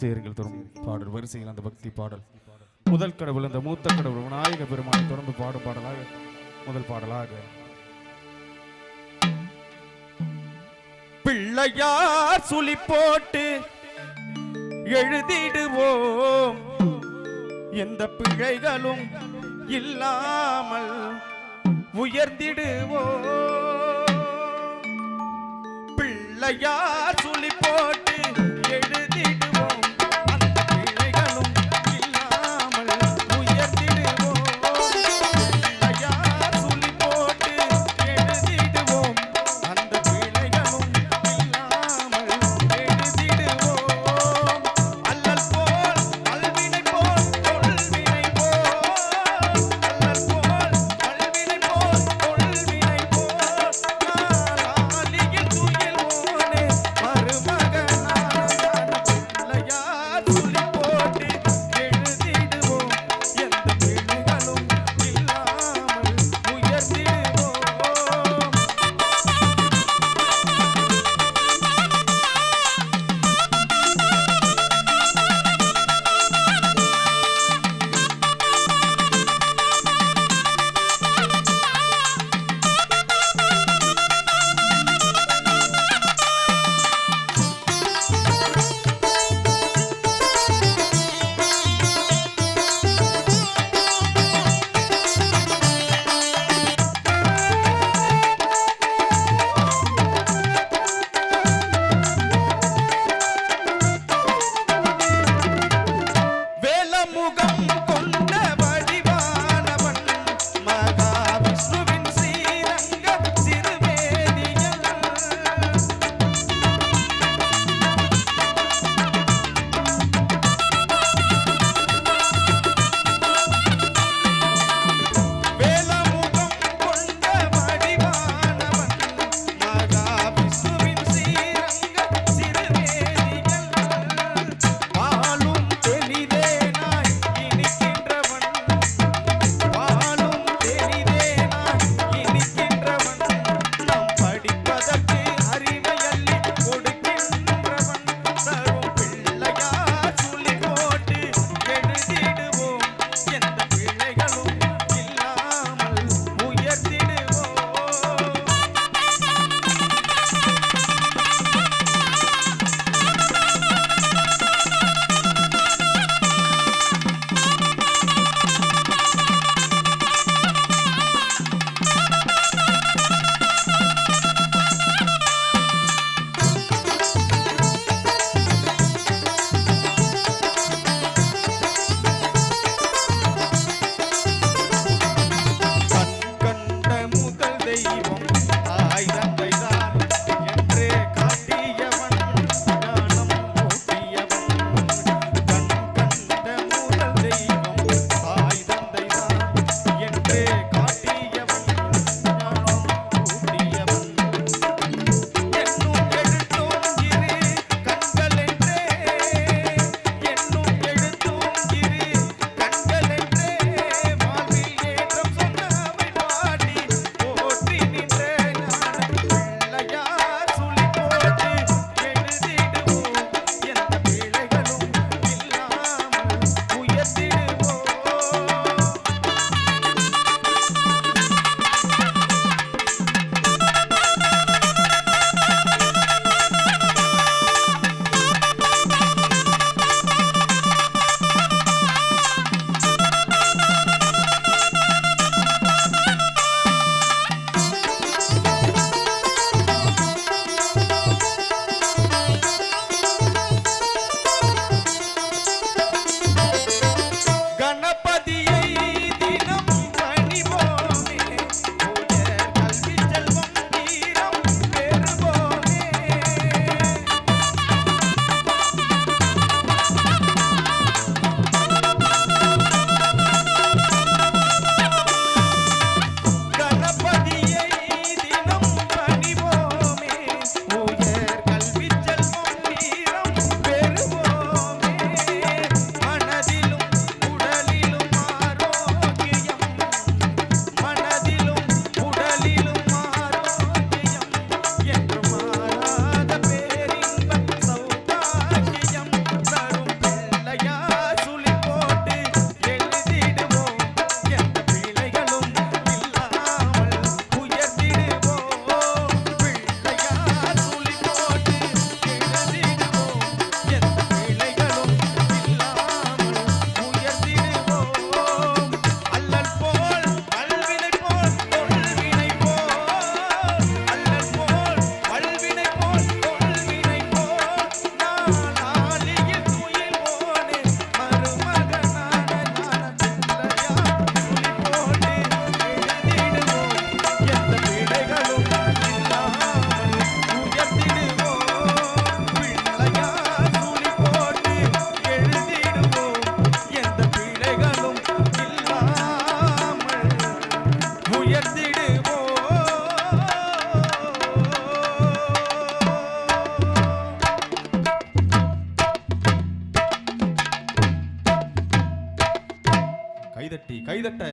சேருங்கள் தரும் பாடல் வரிசையில் அந்த பக்தி பாடல். முதல் கடவுள் அந்த மூத்த கடவுள் விநாயக பெருமானை தொடர்ந்து பாடும் பாடலாக முதல் பாடலாக. பிள்ளையார் சுழி போட்டு எழுதிடுவோம். எந்த பிழைகளும் இல்லாமல் உயர்ந்திடுவோம். பிள்ளையார்